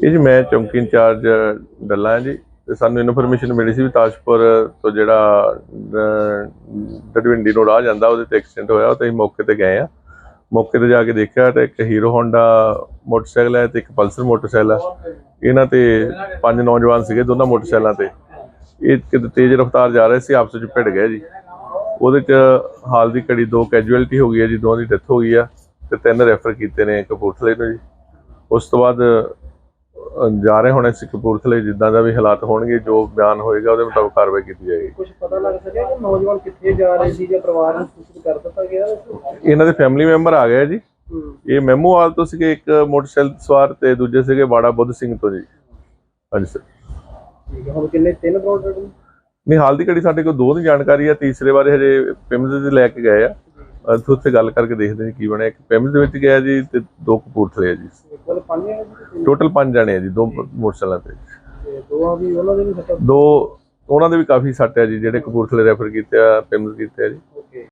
ਇਹ ਜੀ ਮੈਂ ਚੌਂਕੀ ਇੰਚਾਰਜ ਡੱਲਾ ਜੀ ਤੇ ਸਾਨੂੰ ਇਨਫੋਰਮੇਸ਼ਨ ਮਿਲੀ ਸੀ ਵੀ ਤਾਜਪੁਰ ਤੋਂ ਜਿਹੜਾ ਅਹ, ਨੂੰ ਰਾਹ ਜਾਂਦਾ ਉਹਦੇ ਤੇ ਐਕਸੀਡੈਂਟ ਹੋਇਆ ਉਹ ਤੇ ਅਸੀਂ ਮੌਕੇ ਤੇ ਗਏ ਆ ਮੌਕੇ ਤੇ ਜਾ ਕੇ ਦੇਖਿਆ ਤਾਂ ਇੱਕ ਹੀਰੋ ਹੋਂਡਾ ਮੋਟਰਸਾਈਕਲ ਹੈ ਤੇ ਇੱਕ ਪਲਸਰ ਮੋਟਰਸਾਈਕਲ ਹੈ। ਇਹਨਾਂ ਤੇ ਪੰਜ ਨੌਜਵਾਨ ਸੀਗੇ ਦੋਨਾਂ ਮੋਟਰਸਾਈਕਲਾਂ ਤੇ। ਇਹ ਕਿਤੇ ਤੇਜ਼ ਰਫ਼ਤਾਰ ਜਾ ਰਹੇ ਸੀ ਆਪਸ ਵਿੱਚ ਭਿੜ ਗਏ ਜੀ। ਉਹਦੇ ਚ ਹਾਲ ਦੀ ਘੜੀ ਦੋ ਕੈਜੂਅਲਟੀ ਹੋ ਗਈ ਹੈ ਜੀ ਦੋਵਾਂ ਦੀ ਡੈਥ ਹੋ ਗਈ ਆ ਤੇ ਤਿੰਨ ਰੈਫਰ ਕੀਤੇ ਨੇ ਕਪੂਰਥਲੇ ਨੂੰ ਜੀ। ਉਸ ਤੋਂ ਬਾਅਦ ਜਾ ਰਹੇ ਹੁਣ ਅਸੀਂ ਕਪੂਰਥਲੇ ਜਿੱਦਾਂ ਦਾ ਵੀ ਹਾਲਾਤ ਹੋਣਗੇ ਜੋ ਬਿਆਨ ਹੋਏਗਾ ਉਹਦੇ ਮੁਤਾਬਕ ਕਾਰਵਾਈ ਕੀਤੀ ਜਾਏਗੀ। ਕੁਝ ਪਤਾ ਲੱਗ ਸਕਿਆ ਕਿ ਨੌਜਵਾਨ ਕਿੱਥੇ ਜਾ ਰਹੇ ਸੀ ਜਾਂ ਪਰਿਵਾਰ ਨੂੰ ਸੂਚਿਤ ਕਰ ਦਿੱਤਾ ਗਿਆ ਇਹਨਾਂ ਦੇ ਫੈਮਿਲੀ ਮੈਂਬਰ ਆ ਗਏ ਜੀ। ਇਹ ਮੈਮੋਵਾਲ ਤੋਂ ਸੀਗੇ ਇੱਕ ਮੋਟਰਸਾਈਕਲ ਸਵਾਰ ਤੇ ਦੂਜੇ ਸੀਗੇ ਬਾੜਾ ਬੁੱਧ ਸਿੰਘ ਤੋਂ ਜੀ। ਹਾਂਜੀ ਸਰ। ਠੀਕ ਹੈ ਹੁਣ ਕਿੰਨੇ ਤਿੰਨ ਬਰੋਡ ਨਹੀਂ ਹਾਲ ਦੀ ਘੜੀ ਸਾਡੇ ਕੋਲ ਦੋ ਦੀ ਜਾਣਕਾਰੀ ਆ ਤੀਸਰੇ ਬਾਰੇ ਹਜੇ ਪਿੰਮਜ਼ ਦੇ ਲੈ ਕੇ ਗਏ ਆ। ਅਸੀਂ ਉੱਥੇ ਗੱਲ ਕਰਕੇ ਦੇਖਦੇ ਹਾਂ ਕੀ ਬਣਿਆ। ਇੱਕ ਪਿੰਮਜ਼ ਦੇ ਵਿੱਚ ਗਿਆ ਜੀ ਤੇ ਦੋ ਕਪੂਰਥਲੇ ਆ ਜੀ। ਪੰਜ ਟੋਟਲ ਪੰਜ ਜਣੇ ਆ ਜੀ ਦੋ ਮੋਟਰਸਾਈਕਲਾਂ ਤੇ। ਦੋਹਾਂ ਵੀ ਉਹਨਾਂ ਦੇ ਵੀ ਸੱਟਾਂ ਦੋ ਉਹਨਾਂ ਦੇ ਵੀ ਕਾਫੀ ਸੱਟ ਆ ਜੀ ਜਿਹੜੇ ਕਪੂਰਥਲੇ ਰੈਫਰ ਕੀਤੇ ਆ ਪਿੰਮਜ਼ ਕੀਤੇ ਆ ਜੀ।